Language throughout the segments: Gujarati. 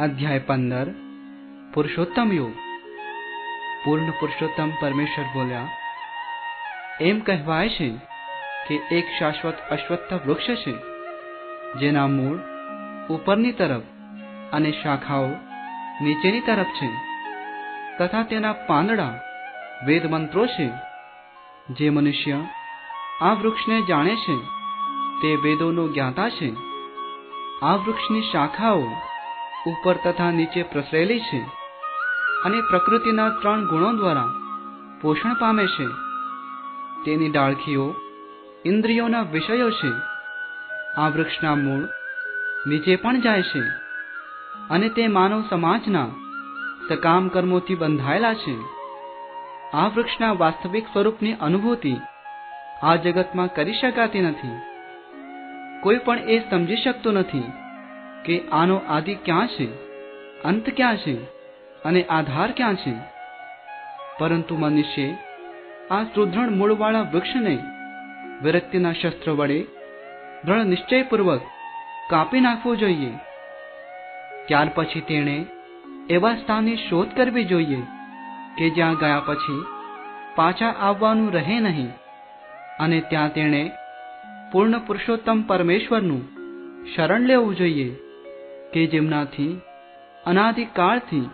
અધ્યાય પંદર. પુરુષોત્તમ યોગ. પૂર્ણ પુરુષોત્તમ પરમેશ્વર બોલ્યા, એમ કહેવાય છે કે એક શાશ્વત અશ્વત્થ વૃક્ષ છે, જેના મૂળ ઉપરની તરફ અને શાખાઓ નીચેની તરફ છે, તથા તેના પાંદડા વેદ મંત્રો છે, જે મનુષ્ય આ વૃક્ષને જાણે છે, તે વેદોનો જ્ઞાતા છે. આ વૃક્ષની શાખાઓ ઉપર તથા નીચે પ્રસરેલી છે અને પ્રકૃતિના ત્રણ ગુણો દ્વારા પોષણ પામે છે. તેની ડાળખીઓ ઇન્દ્રિયોના વિષયો છે. આ વૃક્ષના મૂળ નીચે પણ જાય છે અને તે માનવ સમાજના સકામ કર્મોથી બંધાયેલા છે. આ વૃક્ષના વાસ્તવિક સ્વરૂપની અનુભૂતિ આ જગતમાં કરી શકાતી નથી. કોઈ પણ એ સમજી શકતું નથી. કે આનો આદિ ક્યાં છે? અંત ક્યાં છે? અને આધાર ક્યાં છે? પરંતુ મનુષ્ય આ સુદૃઢ મૂળવાળા વૃક્ષને વિરક્તિના શસ્ત્ર વડે દ્રઢ નિશ્ચયપૂર્વક કાપી નાખવું જોઈએ. ત્યાર પછી તેણે એવા સ્થાનની શોધ કરવી જોઈએ કે જ્યાં ગયા પછી પાછા આવવાનું રહે નહીં અને ત્યાં તેણે પૂર્ણ પુરુષોત્તમ પરમેશ્વરનું શરણ લેવું જોઈએ. કે જેમનાથી અનાદિકાળથી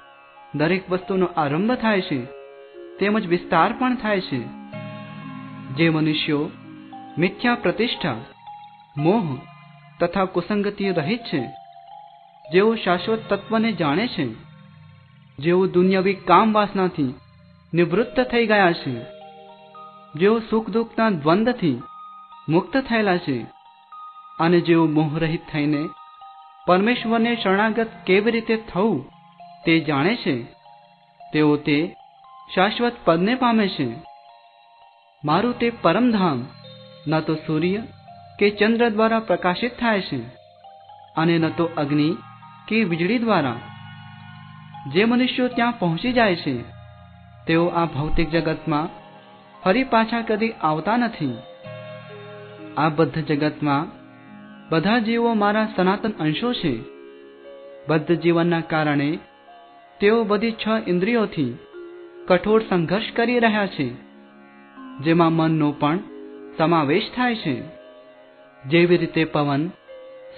દરેક વસ્તુનો આરંભ થાય છે, તેમજ વિસ્તાર પણ થાય છે. જે મનુષ્યો મિથ્યા પ્રતિષ્ઠા, મોહ તથા કુસંગતિ રહિત છે, જેઓ શાશ્વત તત્વને જાણે છે, જેઓ દુન્યવી કામ વાસનાથી નિવૃત્ત થઈ ગયા છે, જેઓ સુખ દુઃખના દ્વંદથી મુક્ત થયેલા છે, અને જેઓ મોહરહિત થઈને પરમેશ્વરને શરણાગત કેવી રીતે થવું તે જાણે છે. તેઓ તે શાશ્વત પદને પામે છે. મારું તે પરમધામ ન તો સૂર્ય કે ચંદ્ર દ્વારા પ્રકાશિત થાય છે, અને ન તો અગ્નિ કે વીજળી દ્વારા. જે મનુષ્યો ત્યાં પહોંચી જાય છે, તેઓ આ ભૌતિક જગતમાં ફરી પાછા કદી આવતા નથી. આ બદ્ધ જગતમાં બધા જીવો મારા સનાતન અંશો છે. બદ્ધ જીવનના કારણે તેઓ બધી છ ઇન્દ્રિયોથી કઠોર સંઘર્ષ કરી રહ્યા છે, જેમાં મનનો પણ સમાવેશ થાય છે. જેવી રીતે પવન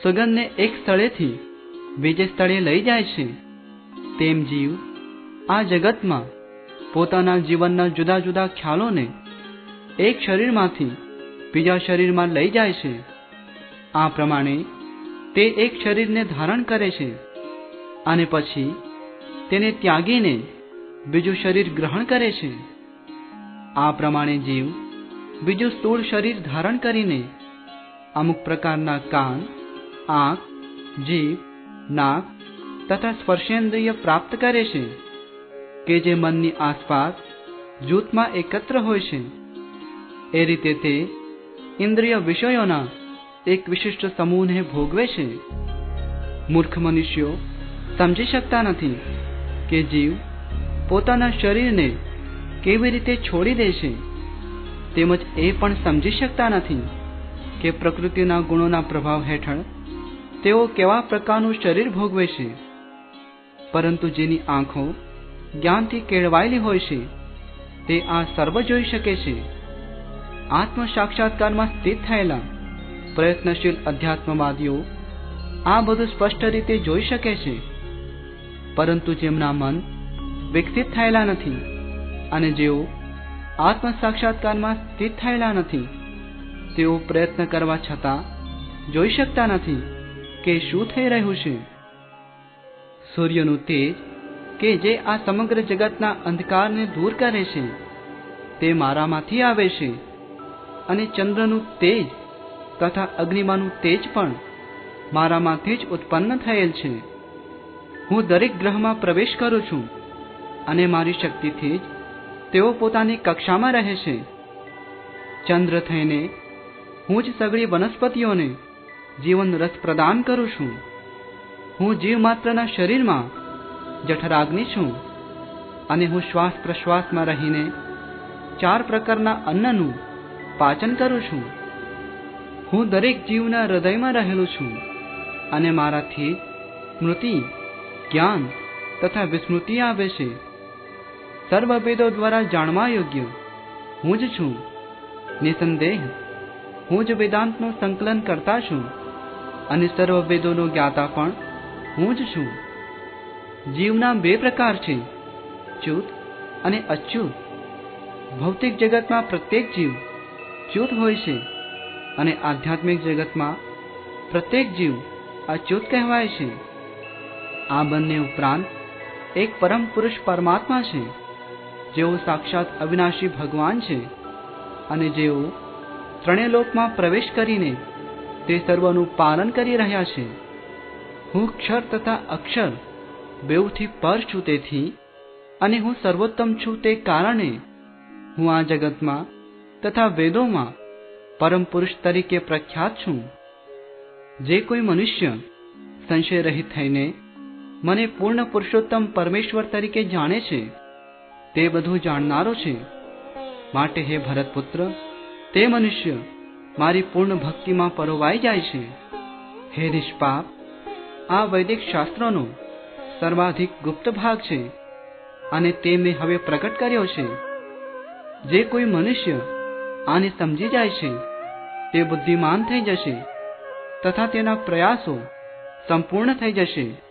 સુગંધને એક સ્થળેથી બીજે સ્થળે લઈ જાય છે, તેમ જીવ આ જગતમાં પોતાના જીવનના જુદા જુદા ખ્યાલોને એક શરીરમાંથી બીજા શરીરમાં લઈ જાય છે. આ પ્રમાણે તે એક શરીરને ધારણ કરે છે અને પછી તેને ત્યાગીને બીજું શરીર ગ્રહણ કરે છે. આ પ્રમાણે જીવ બીજું સ્થૂળ શરીર ધારણ કરીને અમુક પ્રકારના કાન, આંખ, જીભ, નાક તથા સ્પર્શેન્દ્રિય પ્રાપ્ત કરે છે કે જે મનની આસપાસ જૂથમાં એકત્ર હોય છે. એ રીતે તે ઇન્દ્રિય વિષયોના એક વિશિષ્ટ સમૂહને ભોગવે છે? મૂર્ખ મનુષ્યો, સમજી શકતા નથી કે જીવ પોતાના શરીરને કેવી રીતે છોડી દે છે. તેમજ એ પણ સમજી શકતા નથી કે પ્રકૃતિના ગુણોના પ્રભાવ હેઠળ તેઓ કેવા પ્રકારનું શરીર ભોગવે છે. પરંતુ જેની આંખો જ્ઞાનથી કેળવાયેલી હોય છે, તે આ સર્વ જોઈ શકે છે. આત્મ સાક્ષાત્કારમાં સ્થિત થયેલા પ્રયત્નશીલ અધ્યાત્મવાદીઓ આ બધું સ્પષ્ટ રીતે જોઈ શકે છે. પરંતુ જેમના મન વિકસિત થયેલા નથી અને જેઓ આત્મ સાક્ષાત્કારમાં સ્થિત થયેલા નથી, તેઓ પ્રયત્ન કરવા છતાં જોઈ શકતા નથી કે શું થઈ રહ્યું છે. સૂર્યનું તેજ કે જે આ સમગ્ર જગતના અંધકારને દૂર કરે છે, તે મારામાંથી આવે છે અને ચંદ્રનું તેજ તથા અગ્નિમાનું તેજ પણ મારામાંથી જ ઉત્પન્ન થયેલ છે. હું દરેક ગ્રહમાં પ્રવેશ કરું છું અને મારી શક્તિથી જ તેઓ પોતાની કક્ષામાં રહે છે. ચંદ્ર થઈને હું જ સગળી વનસ્પતિઓને જીવન રસ પ્રદાન કરું છું. હું જીવ માત્રના શરીરમાં જઠરાગ્નિ છું અને હું શ્વાસ પ્રશ્વાસમાં રહીને ચાર પ્રકારના અન્નનું પાચન કરું છું. હું દરેક જીવના હૃદયમાં રહેલો છું અને મારાથી સ્મૃતિ, જ્ઞાન તથા વિસ્મૃતિ આવે છે. સર્વ વેદો દ્વારા જાણવા યોગ્ય હું જ છું. નિસંદેહ હું જ વેદાંતનું સંકલન કરતા છું અને સર્વ વેદોનો જ્ઞાતા પણ હું જ છું. જીવના બે પ્રકાર છે ચ્યુત અને અચ્યુત. ભૌતિક જગતમાં પ્રત્યેક જીવ ચ્યુત હોય છે. અને આધ્યાત્મિક જગતમાં પ્રત્યેક જીવ અચ્યુત કહેવાય છે. આ બંને ઉપરાંત એક પરમ પુરુષ પરમાત્મા છે. જેઓ સાક્ષાત અવિનાશી ભગવાન છે અને જેઓ ત્રણેય લોકમાં પ્રવેશ કરીને તે સર્વનું પાલન કરી રહ્યા છે. હું ક્ષર તથા અક્ષર બેઉથી પર છું તેથી અને હું સર્વોત્તમ છું તે કારણે હું આ જગતમાં તથા વેદોમાં પરમ પુરુષ તરીકે પ્રખ્યાત છું. જે કોઈ મનુષ્ય સંશય રહિત થઈને મને પૂર્ણ પુરુષોત્તમ પરમેશ્વર તરીકે જાણે છે, તે બધું જાણનારો છે. માટે હે ભરતપુત્ર, તે મનુષ્ય મારી પૂર્ણ ભક્તિમાં પરોવાઈ જાય છે. હે નિષ્પાપ, આ વૈદિક શાસ્ત્રોનો સર્વાધિક ગુપ્ત ભાગ છે, અને તે મેં હવે પ્રગટ કર્યો છે. જે કોઈ મનુષ્ય આને સમજી જાય છે. તે બુદ્ધિમાન થઈ જશે તથા તેના પ્રયાસો સંપૂર્ણ થઈ જશે.